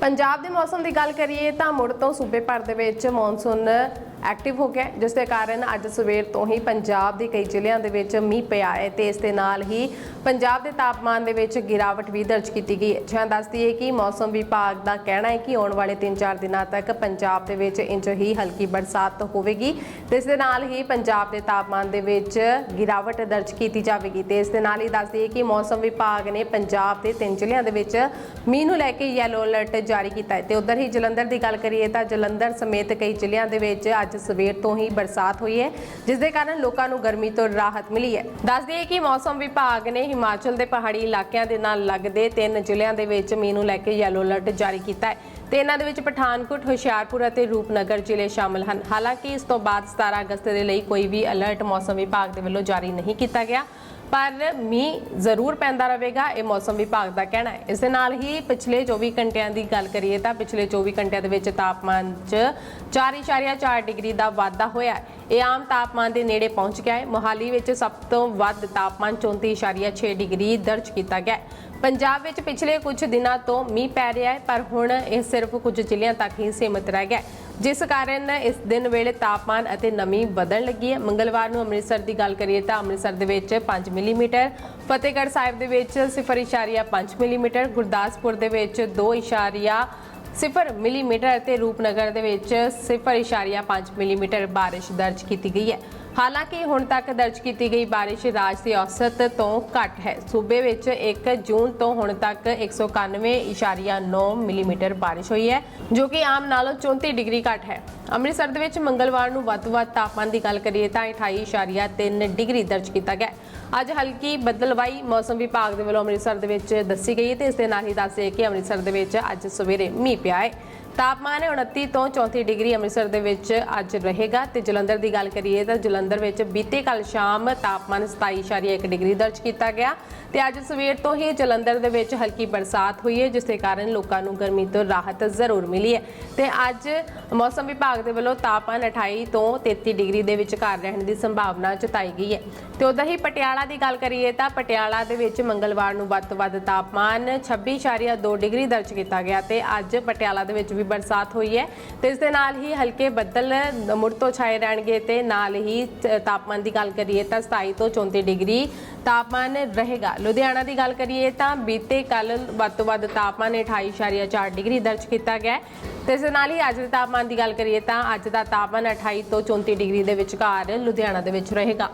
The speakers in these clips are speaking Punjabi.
ਪੰਜਾਬ ਦੇ ਮੌਸਮ ਦੀ ਗੱਲ ਕਰੀਏ ਤਾਂ ਮੁੜ ਤੋਂ ਸੂਬੇ ਭਰ ਦੇ ਵਿੱਚ ਮੌਨਸੂਨ ਐਕਟਿਵ ਹੋ ਗਿਆ। ਜਿਸ ਦੇ ਕਾਰਨ ਅੱਜ ਸਵੇਰ ਤੋਂ ਹੀ ਪੰਜਾਬ ਦੇ ਕਈ ਜ਼ਿਲ੍ਹਿਆਂ ਦੇ ਵਿੱਚ ਮੀਂਹ ਪਿਆ ਹੈ ਤੇ ਇਸ ਦੇ ਨਾਲ ਹੀ ਪੰਜਾਬ ਦੇ ਤਾਪਮਾਨ ਦੇ ਵਿੱਚ ਗਿਰਾਵਟ ਵੀ ਦਰਜ ਕੀਤੀ ਗਈ ਹੈ। ਜਿਹਾਂ ਦੱਸਦੀ ਹੈ ਕਿ ਮੌਸਮ ਵਿਭਾਗ ਦਾ ਕਹਿਣਾ ਹੈ ਕਿ ਆਉਣ ਵਾਲੇ 3-4 ਦਿਨਾਂ ਤੱਕ ਪੰਜਾਬ ਦੇ ਵਿੱਚ ਇੰਜ ਹੀ ਹਲਕੀ ਬਰਸਾਤ ਹੋਵੇਗੀ। ਤੇ ਇਸ ਦੇ ਨਾਲ ਹੀ ਪੰਜਾਬ ਦੇ ਤਾਪਮਾਨ ਦੇ ਵਿੱਚ ਗਿਰਾਵਟ ਦਰਜ ਕੀਤੀ ਜਾਵੇਗੀ। ਤੇ ਇਸ ਦੇ ਨਾਲ ਹੀ ਦੱਸਦੀ ਹੈ ਕਿ ਮੌਸਮ ਵਿਭਾਗ ਨੇ ਪੰਜਾਬ ਦੇ ਤਿੰਨ ਜ਼ਿਲ੍ਹਿਆਂ ਦੇ ਵਿੱਚ ਮੀਂਹ ਨੂੰ ਲੈ ਕੇ ਯੈਲੋ ਅਲਰਟ ਜਾਰੀ ਕੀਤਾ ਹੈ। ਤੇ ਉਧਰ ਹੀ ਜਲੰਧਰ ਦੀ ਗੱਲ ਕਰੀਏ ਤਾਂ ਜਲੰਧਰ ਸਮੇਤ ਕਈ ਜ਼ਿਲ੍ਹਿਆਂ ਦੇ ਵਿੱਚ ਅੱਜ ਸਵੇਰ ਤੋਂ ਹੀ ਬਰਸਾਤ ਹੋਈ ਹੈ, ਜਿਸ ਦੇ ਕਾਰਨ ਲੋਕਾਂ ਨੂੰ ਗਰਮੀ ਤੋਂ ਰਾਹਤ ਮਿਲੀ ਹੈ। ਦੱਸ ਦਈਏ ਕਿ ਮੌਸਮ ਵਿਭਾਗ ਨੇ ਹਿਮਾਚਲ ਦੇ ਪਹਾੜੀ ਇਲਾਕਿਆਂ ਦੇ ਨਾਲ ਲੱਗਦੇ ਤਿੰਨ ਜ਼ਿਲ੍ਹਿਆਂ ਦੇ ਵਿੱਚ ਮੀਂਹ ਨੂੰ ਲੈ ਕੇ ਯੈਲੋ ਅਲਰਟ ਜਾਰੀ ਕੀਤਾ ਹੈ। ਤੇ ਇਹਨਾਂ ਦੇ ਵਿੱਚ ਪਠਾਨਕੋਟ, ਹੁਸ਼ਿਆਰਪੁਰ ਅਤੇ ਰੂਪਨਗਰ ਜ਼ਿਲ੍ਹੇ ਸ਼ਾਮਲ ਹਨ। ਹਾਲਾਂਕਿ ਇਸ ਤੋਂ ਬਾਅਦ 17 ਅਗਸਤ ਦੇ ਲਈ ਕੋਈ ਵੀ ਅਲਰਟ ਮੌਸਮ ਵਿਭਾਗ ਦੇ ਵੱਲੋਂ ਜਾਰੀ ਨਹੀਂ ਕੀਤਾ ਗਿਆ। ਪਰ ਮੀਂਹ ਜ਼ਰੂਰ ਪੈਂਦਾ ਰਹੇਗਾ, ਇਹ ਮੌਸਮ ਵਿਭਾਗ ਦਾ ਕਹਿਣਾ ਹੈ। ਇਸ ਦੇ ਨਾਲ ਹੀ ਪਿਛਲੇ 24 ਘੰਟਿਆਂ ਦੀ ਗੱਲ ਕਰੀਏ ਤਾਂ ਪਿਛਲੇ 24 ਘੰਟਿਆਂ ਦੇ ਵਿੱਚ ਤਾਪਮਾਨ 'ਚ 4.4 ਡਿਗਰੀ ਦਾ ਵਾਧਾ ਹੋਇਆ ਹੈ। ਇਹ ਆਮ ਤਾਪਮਾਨ ਦੇ ਨੇੜੇ ਪਹੁੰਚ ਗਿਆ ਹੈ। ਮੋਹਾਲੀ ਵਿੱਚ ਸਭ ਤੋਂ ਵੱਧ ਤਾਪਮਾਨ 34.6 ਡਿਗਰੀ ਦਰਜ ਕੀਤਾ ਗਿਆ ਹੈ। ਪੰਜਾਬ ਵਿੱਚ ਪਿਛਲੇ ਕੁਝ ਦਿਨਾਂ ਤੋਂ ਮੀਂਹ ਪੈ ਰਿਹਾ ਹੈ, ਪਰ ਹੁਣ ਇਹ ਸਿਰਫ ਕੁਝ ਜ਼ਿਲ੍ਹਿਆਂ ਤੱਕ ਹੀ ਸੀਮਿਤ ਰਹਿ ਗਿਆ ਜਿਸ ਕਾਰਨ ਇਸ ਦਿਨ ਵੇਲੇ ਤਾਪਮਾਨ ਅਤੇ ਨਮੀ ਵਧਣ ਲੱਗੀ ਹੈ। ਮੰਗਲਵਾਰ ਨੂੰ ਅੰਮ੍ਰਿਤਸਰ ਦੀ ਗੱਲ ਕਰੀਏ ਤਾਂ ਅੰਮ੍ਰਿਤਸਰ ਦੇ ਵਿੱਚ 5 ਮਿਲੀਮੀਟਰ, ਫਤਿਹਗੜ੍ਹ ਸਾਹਿਬ ਦੇ ਵਿੱਚ 0.5 ਮਿਲੀਮੀਟਰ, ਗੁਰਦਾਸਪੁਰ ਦੇ ਵਿੱਚ 2.0 ਮਿਲੀਮੀਟਰ ਅਤੇ ਰੂਪਨਗਰ ਦੇ ਵਿੱਚ 0.5 ਮਿਲੀਮੀਟਰ ਬਾਰਿਸ਼ ਦਰਜ ਕੀਤੀ ਗਈ ਹੈ। ਹਾਲਾਂਕਿ ਹੁਣ ਤੱਕ ਦਰਜ ਕੀਤੀ ਗਈ ਬਾਰਿਸ਼ ਰਾਜ ਦੀ ਔਸਤ ਤੋਂ ਘੱਟ ਹੈ। ਸੂਬੇ ਵਿੱਚ 1 ਜੂਨ ਤੋਂ ਹੁਣ ਤੱਕ 191.9 ਮਿਲੀਮੀਟਰ ਬਾਰਿਸ਼ ਹੋਈ ਹੈ, ਜੋ ਕਿ ਆਮ ਨਾਲੋਂ 34 ਡਿਗਰੀ ਘੱਟ ਹੈ। ਅੰਮ੍ਰਿਤਸਰ ਦੇ ਵਿੱਚ ਮੰਗਲਵਾਰ ਨੂੰ ਵੱਧ ਤੋਂ ਵੱਧ ਤਾਪਮਾਨ ਦੀ ਗੱਲ ਕਰੀਏ ਤਾਂ 28.3 ਡਿਗਰੀ ਦਰਜ ਕੀਤਾ ਗਿਆ। ਅੱਜ ਹਲਕੀ ਬੱਦਲਵਾਈ ਮੌਸਮ ਵਿਭਾਗ ਦੇ ਵੱਲੋਂ ਅੰਮ੍ਰਿਤਸਰ ਦੇ ਵਿੱਚ ਦੱਸੀ ਗਈ ਹੈ ਤੇ ਇਸ ਦੇ ਨਾਲ ਹੀ ਦੱਸੇ ਕਿ ਅੰਮ੍ਰਿਤਸਰ ਦੇ ਵਿੱਚ ਅੱਜ ਸਵੇਰੇ ਮੀਂਹ ਪਿਆ ਹੈ। ਤਾਪਮਾਨ 29 ਤੋਂ 34 ਡਿਗਰੀ ਅੰਮ੍ਰਿਤਸਰ ਦੇ ਵਿੱਚ ਅੱਜ ਰਹੇਗਾ ਤੇ ਜਲੰਧਰ ਦੀ ਗੱਲ ਕਰੀਏ ਤਾਂ ਜਲੰਧਰ ਵਿੱਚ ਬੀਤੇ ਕੱਲ ਸ਼ਾਮ ਤਾਪਮਾਨ 27.1 ਡਿਗਰੀ ਦਰਜ ਕੀਤਾ ਗਿਆ ਤੇ ਅੱਜ ਸਵੇਰ ਤੋਂ ਹੀ ਜਲੰਧਰ ਦੇ ਵਿੱਚ ਹਲਕੀ ਬਰਸਾਤ ਹੋਈ ਹੈ, ਜਿਸ ਦੇ ਕਾਰਨ ਲੋਕਾਂ ਨੂੰ ਗਰਮੀ ਤੋਂ ਰਾਹਤ ਜ਼ਰੂਰ ਮਿਲੀ ਹੈ। ਤੇ ਅੱਜ ਮੌਸਮ ਵਿਭਾਗ ਦੇ ਵੱਲੋਂ ਤਾਪਮਾਨ 28 ਤੋਂ 33 ਡਿਗਰੀ ਦੇ ਵਿਚਕਾਰ ਰਹਿਣ ਦੀ ਸੰਭਾਵਨਾ ਜਤਾਈ ਗਈ ਹੈ। ਤੇ ਉਧਰ ਹੀ ਪਟਿਆਲਾ ਦੀ ਗੱਲ ਕਰੀਏ ਤਾਂ ਪਟਿਆਲਾ ਦੇ ਵਿੱਚ ਮੰਗਲਵਾਰ ਨੂੰ ਵੱਧ ਤੋਂ ਵੱਧ ਤਾਪਮਾਨ 26.2 ਡਿਗਰੀ ਦਰਜ ਕੀਤਾ ਗਿਆ ਤੇ ਅੱਜ ਪਟਿਆਲਾ ਦੇ ਵਿੱਚ ਵੀ ਬਰਸਾਤ ਹੋਈ ਹੈ ਤੇ ਇਸ ਦੇ ਨਾਲ ਹੀ ਹਲਕੇ ਬੱਦਲ ਮੁੜ ਤੋਂ ਛਾਏ ਰਹਿਣਗੇ ਤੇ ਨਾਲ ਹੀ ਤਾਪਮਾਨ ਦੀ ਗੱਲ ਕਰੀਏ ਤਾਂ 27 ਤੋਂ 34 ਡਿਗਰੀ ਤਾਪਮਾਨ ਰਹੇਗਾ। ਲੁਧਿਆਣਾ ਦੀ ਗੱਲ ਕਰੀਏ ਤਾਂ ਬੀਤੇ ਕੱਲ ਵੱਧ ਤੋਂ ਵੱਧ ਤਾਪਮਾਨ 28.4 ਡਿਗਰੀ ਦਰਜ ਕੀਤਾ ਗਿਆ ਹੈ। ਤੇ ਇਸ ਦੇ ਨਾਲ ਹੀ ਅੱਜ ਦੇ ਤਾਪਮਾਨ ਦੀ ਗੱਲ ਕਰੀਏ ਤਾਂ ਅੱਜ ਦਾ ਤਾਪਮਾਨ 28 ਤੋਂ 34 ਡਿਗਰੀ ਦੇ ਵਿਚਕਾਰ ਲੁਧਿਆਣਾ ਦੇ ਵਿੱਚ ਰਹੇਗਾ।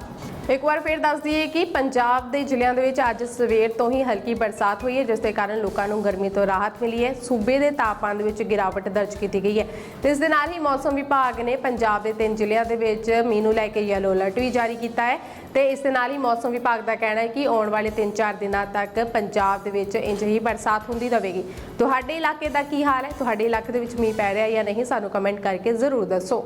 ਇੱਕ ਵਾਰ ਫਿਰ ਦੱਸ ਦਈਏ ਕਿ ਪੰਜਾਬ ਦੇ ਜ਼ਿਲ੍ਹਿਆਂ ਦੇ ਵਿੱਚ ਅੱਜ ਸਵੇਰ ਤੋਂ ਹੀ ਹਲਕੀ ਬਰਸਾਤ ਹੋਈ ਹੈ, ਜਿਸ ਦੇ ਕਾਰਨ ਲੋਕਾਂ ਨੂੰ ਗਰਮੀ ਤੋਂ ਰਾਹਤ ਮਿਲੀ ਹੈ। ਸੂਬੇ ਦੇ ਤਾਪਮਾਨ ਦੇ ਵਿੱਚ ਗਿਰਾਵਟ ਦਰਜ ਕੀਤੀ ਗਈ ਹੈ। ਤੇ ਇਸ ਦੇ ਨਾਲ ਹੀ ਮੌਸਮ ਵਿਭਾਗ ਨੇ ਪੰਜਾਬ ਦੇ ਤਿੰਨ ਜ਼ਿਲ੍ਹਿਆਂ ਦੇ ਵਿੱਚ ਮੀਂਹ ਨੂੰ ਲੈ ਕੇ ਯੈਲੋ ਅਲਰਟ ਵੀ ਜਾਰੀ ਕੀਤਾ ਹੈ। ਤੇ ਇਸ ਦੇ ਨਾਲ ਹੀ ਮੌਸਮ ਵਿਭਾਗ ਦਾ ਕਹਿਣਾ ਹੈ ਕਿ ਆਉਣ ਵਾਲੇ 3-4 ਦਿਨਾਂ ਤੱਕ ਪੰਜਾਬ ਦੇ ਵਿੱਚ ਇੰਜ ਹੀ ਬਰਸਾਤ ਹੁੰਦੀ ਰਹੇਗੀ। ਤੁਹਾਡੇ ਇਲਾਕੇ ਦਾ ਕੀ ਹਾਲ ਹੈ? ਤੁਹਾਡੇ ਇਲਾਕੇ ਦੇ ਵਿੱਚ ਮੀਂਹ ਪੈ ਰਿਹਾ ਜਾਂ ਨਹੀਂ? ਸਾਨੂੰ ਕਮੈਂਟ ਕਰਕੇ ਜ਼ਰੂਰ ਦੱਸੋ।